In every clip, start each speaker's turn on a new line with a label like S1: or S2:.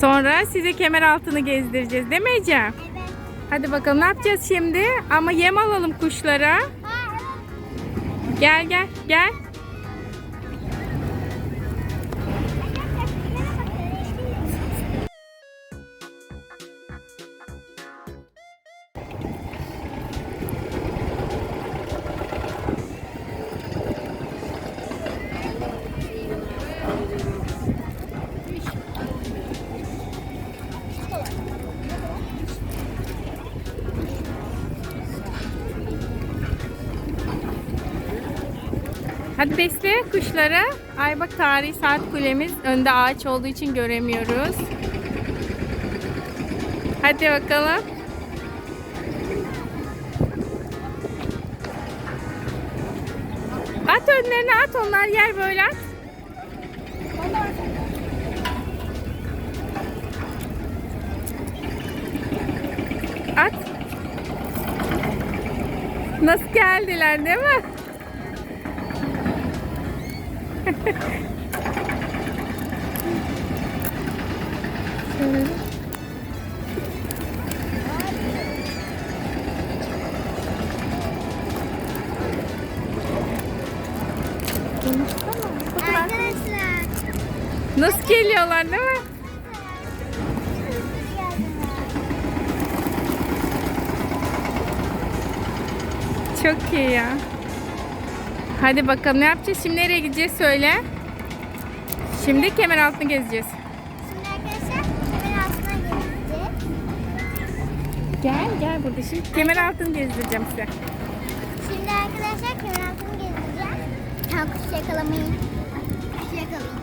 S1: Sonra size kemer altını gezdireceğiz değil mi Ecem?
S2: Evet.
S1: Hadi bakalım ne yapacağız şimdi? Ama yem alalım kuşlara. Gel gel gel. Hadi besle kuşları. Ay bak tarihi saat kulemiz. Önde ağaç olduğu için göremiyoruz. Hadi bakalım. At önlerine at onlar yer böyle at. Nasıl geldiler değil mi?
S2: Arkadaşlar.
S1: Nasıl geliyorlar değil mi? Çok iyi ya. Hadi bakalım ne yapacağız? Şimdi nereye gideceğiz söyle. Şimdi kemer altını gezeceğiz.
S2: Şimdi arkadaşlar hemen altına geleceğiz.
S1: Gel gel burada şimdi kemer altını gezdireceğim size.
S2: Şimdi arkadaşlar kemer altını gezeceğiz. Ha kuş yakalamayı. Kuş yakalayacağız.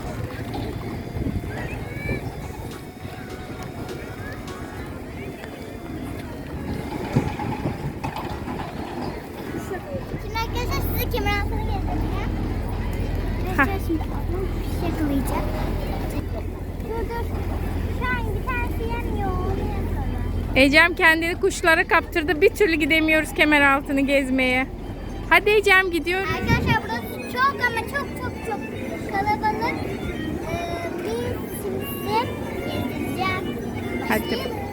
S2: Arkadaşlar şimdi ablam kuş yakalayacak. Dur dur. Şu an bir tanesi yemiyor. Onu yapalım.
S1: Ecem kendini kuşlara kaptırdı. Bir türlü gidemiyoruz kemer altını gezmeye. Hadi Ecem gidiyoruz.
S2: Arkadaşlar burası çok ama çok çok çok kalabalık. Ee, bir sizi gezdireceğim.
S1: Hadi.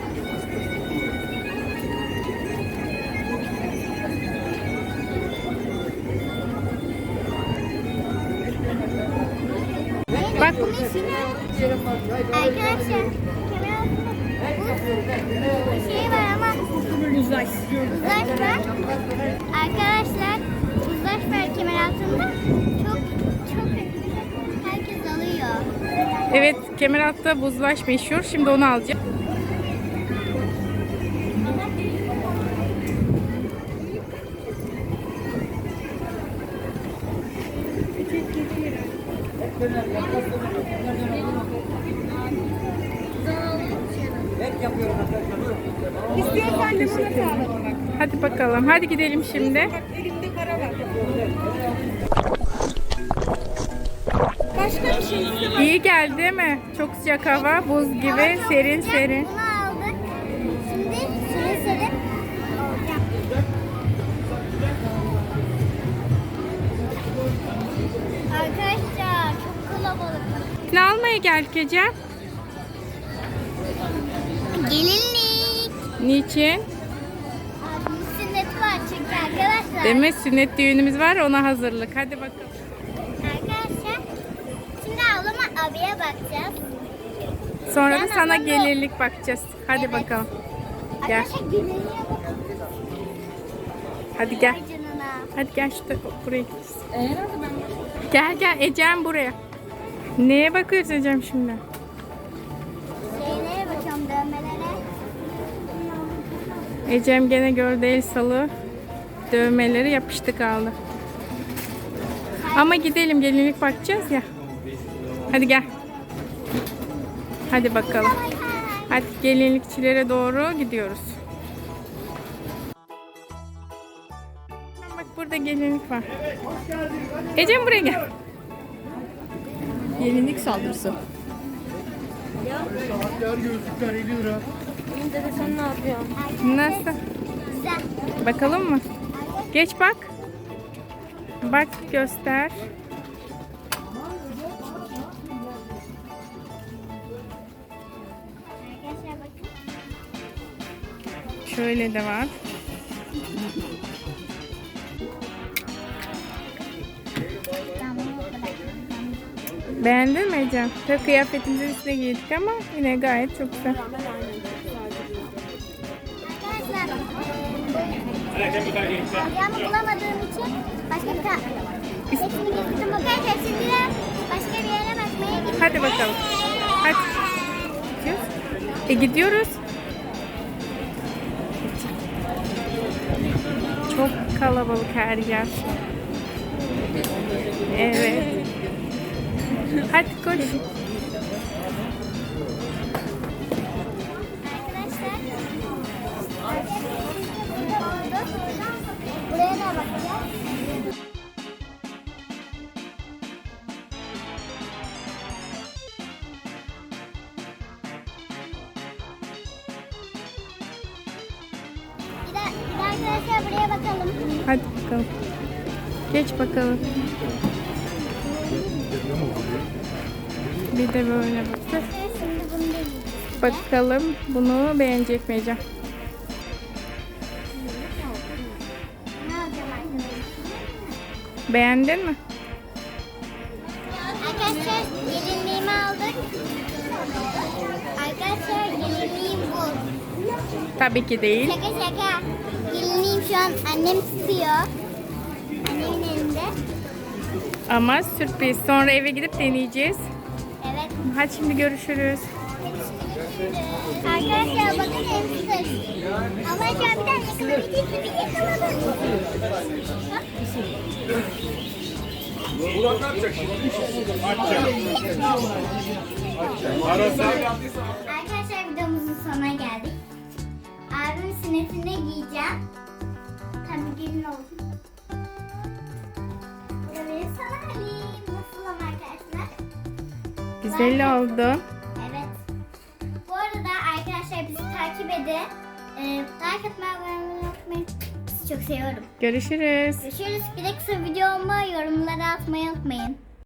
S2: Arkadaşlar bu şey var ama. Uzlaş var. Arkadaşlar uzlaş var kemer altında. Çok çok herkes alıyor.
S1: Evet kemer altta buzlaş meşhur. Şimdi onu alacağım.
S3: İstiyorsan da burada sağlam bak.
S1: Hadi bakalım. Hadi gidelim şimdi.
S3: Bak elimde para var. Başka bir şey istemem.
S1: İyi geldi değil mi? Çok sıcak hava, buz gibi, serin serin.
S2: Bunu aldık. Şimdi. Arkadaşlar çok kalabalık.
S1: Ne almaya geldik Ecem?
S2: Gelinlik.
S1: Niçin?
S2: Abimiz sünneti var çünkü arkadaşlar.
S1: Değil mi? Sünnet düğünümüz var ona hazırlık. Hadi bakalım.
S2: Arkadaşlar şimdi ablama abiye bakacağız.
S1: Sonra da
S2: Ben
S1: sana
S2: ablamla-
S1: gelirlik bakacağız. Hadi
S2: Evet.
S1: bakalım. Gel.
S2: Arkadaşlar gelinliğe bakın.
S1: Hadi gel.
S2: Canına.
S1: Hadi gel şu tarafa buraya gideceğiz. Gel gel Ecem buraya. Neye bakıyoruz Ecem şimdi? Ecem gene gördü el salı. Dövmeleri yapıştı kaldı. Ama gidelim gelinlik bakacağız ya. Hadi gel. Hadi bakalım. Hadi gelinlikçilere doğru gidiyoruz. Bak burada gelinlik var. Ecem buraya gel.
S3: Gelinlik saldırısı.
S4: Saatler gözlükler 50 lira.
S3: Dede sen ne yapıyorsun?
S1: Nasıl?
S2: Güzel.
S1: Bakalım mı? Geç bak. Bak göster. Şöyle de var. Beğendin mi Ecem? Tabii kıyafetimizin üstüne giydik ama yine gayet çok güzel.
S2: Ayağımı bulamadığım için başka bir tane Hepsini getirdim. Şimdi de başka bir yere bakmaya.
S1: Hadi bakalım. Hadi. Gidiyoruz. E gidiyoruz. Çok kalabalık her yer. Evet. Hadi koş.
S2: Arkadaşlar buraya bakalım.
S1: Hadi bakalım. Geç bakalım. Bir de böyle bakacağız. Bakalım bunu beğenecek mi Ecem? Beğendin mi?
S2: Arkadaşlar gelinliğimi aldık. Arkadaşlar gelinliğim bu.
S1: Tabii ki değil.
S2: Şaka şaka. Şu an annem tutuyor. Annemin elinde.
S1: Ama sürpriz. Sonra eve gidip deneyeceğiz.
S2: Evet.
S1: Hadi şimdi görüşürüz.
S2: Arkadaşlar bakın hamster. Ama şu an bir tane yakalayabildiğim gibi yakaladım.
S4: Burak ne yapacak şimdi? Arasa.
S2: Arkadaşlar videomuzun sonuna geldik. Abimin sünnetinde giyeceğim. Tabii gelin olsun. Böyle sana alayım. Nasıl ama arkadaşlar?
S1: Güzel oldu.
S2: Evet. Bu arada arkadaşlar bizi takip edin. Ee, like atmayı, abone olmayı unutmayın. Sizi çok seviyorum.
S1: Görüşürüz.
S2: Görüşürüz. Bir de kısa video olma yorumlara atmayı unutmayın.